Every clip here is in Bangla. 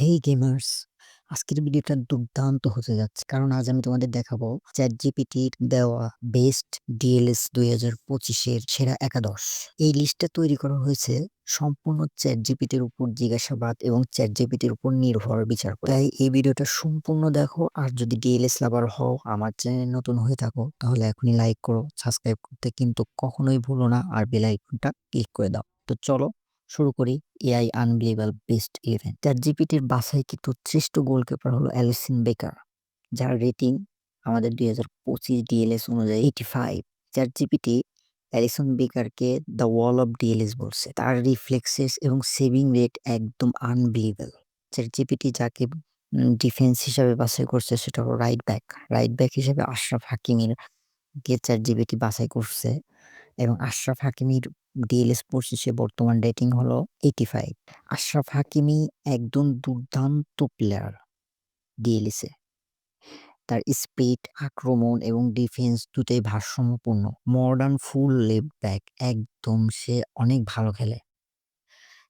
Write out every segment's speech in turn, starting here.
হেই গেমার্স! আজকের ভিডিওটা দুর্দান্ত হতে যাচ্ছে। কারণ আজ আমি তোমাদের দেখাবো ChatGPT-র দেওয়া বেস্ট DLS ২০২৫ এর সেরা একাদশ। এই লিস্টটা তৈরি করা হয়েছে সম্পূর্ণ ChatGPT-র উপর জিজ্ঞাসাবাদ এবং ChatGPT-র উপর নির্ভর বিচার। তাই এই ভিডিওটা সম্পূর্ণ দেখো আর যদি DLS লাভার হও, আমার চ্যানেল নতুন হয়ে থাকো তাহলে এখনই লাইক করো, সাবস্ক্রাইব করতে কিন্তু কখনোই ভুলো না আর বেল আইকনটা ক্লিক করে দাও। তো চলো শুরু করি AI unbelievable best event chat জিপিটির বাছাইকৃত শ্রেষ্ঠ গোলকিপার হলো অ্যালিসন বেকার যার রেটিং আমাদের দুই হাজার পঁচিশ ডিএলএস অনুযায়ী eighty five chat GPT Alisson বেকারকে the wall of DLS বলছে। তার রিফ্লেক্সেস এবং সেভিং রেট একদম আনবিলিভেবল চ্যাট জিপিটি যাকে ডিফেন্স হিসাবে বাছাই করছে সেটা হলো রাইট ব্যাক রাইট ব্যাক হিসাবে আশরাফ হাকিমের কে চ্যাট জিপিটি বাছাই করছে এবং আশরাফ হাকিমির ডিএলএস পঁচিশে বর্তমান রেটিং হলো এইটি ফাইভ আশরাফ হাকিমি একদম দুর্দান্ত প্লেয়ার ডিএলএসে তার স্পিড আক্রমণ এবং ডিফেন্স দুটোই ভারসাম্যপূর্ণ। মডার্ন ফুল লেফট ব্যাক একদম সে অনেক ভালো খেলে।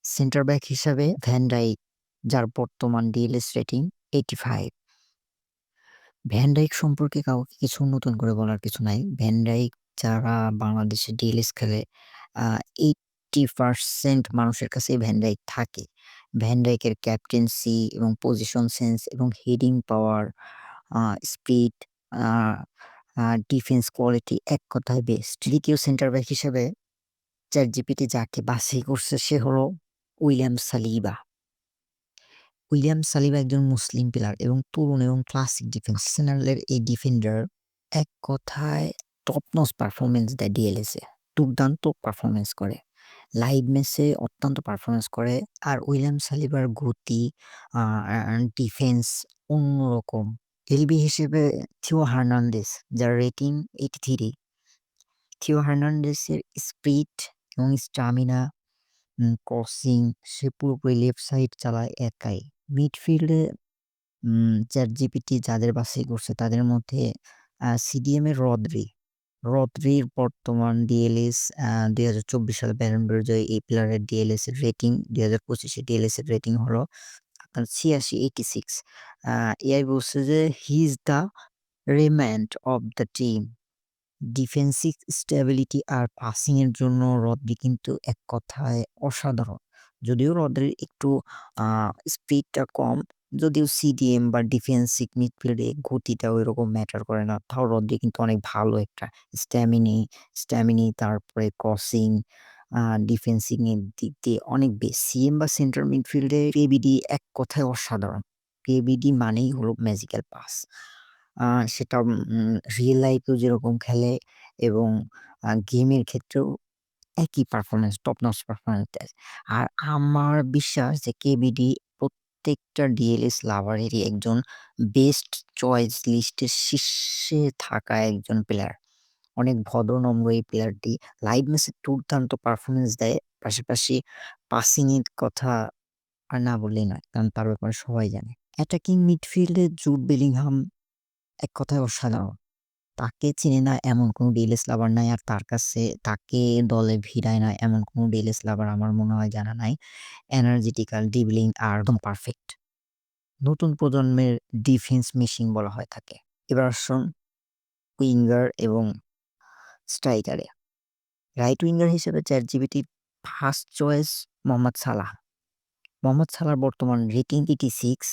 সেন্টার ব্যাক হিসাবে ভ্যান্ডাইক যার বর্তমান DLS rating eighty five Van Dijk সম্পর্কে কাউকে কিছু নতুন করে বলার কিছু নাই। ভ্যান্ডাইক যারা বাংলাদেশে ডিএলএস খেলে এইটটি পার্সেন্ট মানুষের কাছেই ভ্যানডাইক থাকে। ভ্যানডাইকের ক্যাপ্টেন্সি এবং পজিশন সেন্স এবং heading power speed defence quality এক কথায় বেস্ট দ্বিতীয় সেন্টার ব্যাক হিসেবে জিপিটি যাকে বাছাই করছে সে হলো উইলিয়াম সালিবা। উইলিয়াম সালিবা একজন মুসলিম প্লেয়ার এবং তরুণ এবং ক্লাসিক ডিফেন্স সেনারের এই ডিফেন্ডার এক কথায় টপ নস পারফরমেন্স দেয় ডিএলএসে দুর্দান্ত পারফরমেন্স করে। লাইভ ম্যাচে অত্যন্ত পারফরমেন্স করে। আর উইলিয়াম সালিবার গতি ডিফেন্স অন্যরকম। এলবি হিসেবে থিও হার্নান্দেস যার রেটিং এইটি থ্রি থিও হার্নান্দেসের স্পিড এবং স্টামিনা ক্রসিং সে পুরোপুরি লেফট সাইড চালায় একাই। মিডফিল্ডে চ্যাট জিপিটি যাদের বাছাই করছে, তাদের মধ্যে সিডিএমের রদ্রি। রদ্রির বর্তমান ডিএলএস দুই হাজার চব্বিশ সালে ব্যারন জয় এই প্লেয়ারের ডিএলএস এর রেটিং দুই হাজার পঁচিশে ডিএলএস এর রেটিং হলো আপনার ছিয়াশি এইটি সিক্স এআই বলছে যে he is the remand of the team defensive stability R passing এর জন্য রদ্রি কিন্তু এক কথায় অসাধারণ। যদিও রদ্রির একটু স্পিডটা কম যদিও সিডিএম বা ডিফেন্সিভ মিডফিল্ডে গতিটা ওইরকম ম্যাটার করে না। তাও রদ্রি কিন্তু অনেক ভালো একটা স্ট্যামিনি স্ট্যামিনি তারপরে ক্রসিং ডিফেন্সিং এর দিক দিয়ে অনেক বেশি সিএম বা সেন্টার মিডফিল্ডে কেবিডি এক কথায় অসাধারণ। কেবিডি মানেই হলো ম্যাজিক্যাল পাস সেটা রিয়েল লাইফেও যেরকম খেলে এবং গেমের ক্ষেত্রেও একই পারফরমেন্স টপ নচ পারফরমেন্স দেয়। আর আমার বিশ্বাস যে কেবিডি প্রত্যেকটা ডিএলএস লাভারেরই একজন বেস্ট চয়েস লিস্টের শীর্ষে থাকা একজন প্লেয়ার অনেক ভদ্রনম্র এই প্লেয়ারটি লাইভ ম্যাচে দুর্দান্ত পারফরমেন্স দেয়, পাশাপাশি পাসিংয়ের কথা আর না বললেই নয়, কারণ তার ব্যাপারে সবাই জানে। অ্যাটাকিং মিডফিল্ডে জুট বেলিংহাম এক কথায় অসাধারণ। তাকে চিনে না, এমন কোনো ডিএলএস লাভার নাই। আর তার কাছে তাকে দলে ভিড়ায় না, এমন কোনো ডিএলএস লাভার আমার মনে হয় জানা নাই। এনার্জেটিক্যাল ডিবলিং আর একদম পারফেক্ট। নতুন প্রজন্মের ডিফেন্স মেশিন বলা হয় থাকে। এবার আসুন উইঙ্গার এবং স্ট্রাইকারে। রাইট উইঙ্গার হিসেবে chat জিবিটির first choice Mohamed Salah. Mohamed সালার বর্তমান rating eighty six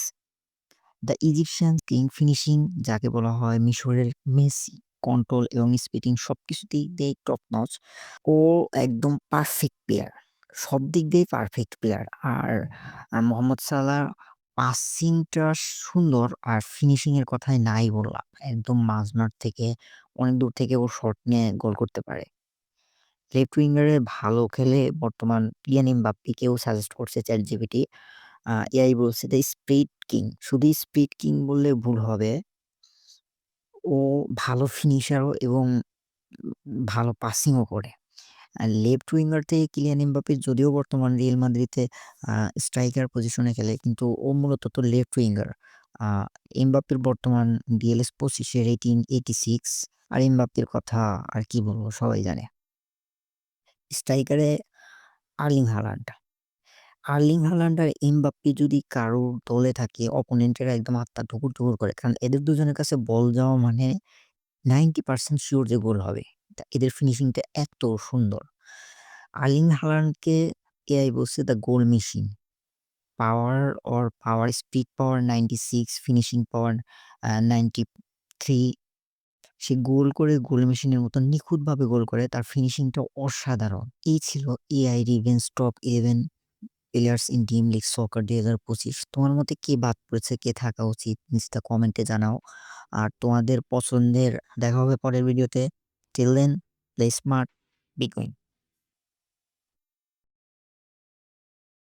the Egyptian king finishing যাকে বলা হয় মিশরের মেসি কন্ট্রোল এবং স্পিডিং সব কিছুতেই দিয়ে টপ নচ ও একদম পারফেক্ট প্লেয়ার সব দিক দিয়েই পারফেক্ট প্লেয়ার আর মোহাম্মদ সালাহ পাসিংটা সুন্দর, আর ফিনিশিং এর কথাই নাই বললাম। একদম মাঝমাঠ থেকে, অনেক দূর থেকে ও শট নিয়ে গোল করতে পারে। লেফট উইঙ্গারে ভালো খেলে বর্তমান পিয়ান এমবাপ্পেকেও সাজেস্ট করছে চ্যাট জিপিটি এআই বলছে দ্য স্পিড কিং। শুধু স্পিড কিং বললে ভুল হবে। ও ভালো ফিনিশারও এবং ভালো পাসিংও করে। লেফট উইঙ্গার থেকে কিলিয়ান এমবাপ্পে যদিও বর্তমান রিয়েল মাদ্রিদে স্ট্রাইকার পজিশনে খেলে, কিন্তু ও মূলত তো লেফট উইঙ্গার। এমবাপ্পের বর্তমান ডিএলএস পঁচিশে রেটিং এইটি সিক্স। আর এমবাপ্পের কথা আর কি বলব, সবাই জানে। স্ট্রাইকারে আর্লিং হালান্ড আর্লিং হালান্ড আর এমবাপ্পে যদি কারোর দলে থাকে অপোনেন্টেরা একদম আত্মা ঠুকুর, ঠুকুর করে। কারণ এদের দুজনের কাছে বল যাওয়া মানে 90% শিওর যে গোল হবে। তা এদের ফিনিশিংটা এত সুন্দর। আর্লিং হালান্ডকে এআই বলছে the goal machine. Power or power speed power 96, finishing power ninety three say goal করে গোল মেশিনের মতো নিখুঁতভাবে গোল করে। তার ফিনিশিংটা অসাধারণ। এই ছিল AI reveals top 11 players in Dream League Soccer ২০২৫ তোমার মতে কে বাদ পড়েছে, কে থাকা উচিত নিচটা কমেন্টে জানাও। আর তোমাদের পছন্দের দেখা হবে পরের ভিডিওতে। Till then play smart, be queen.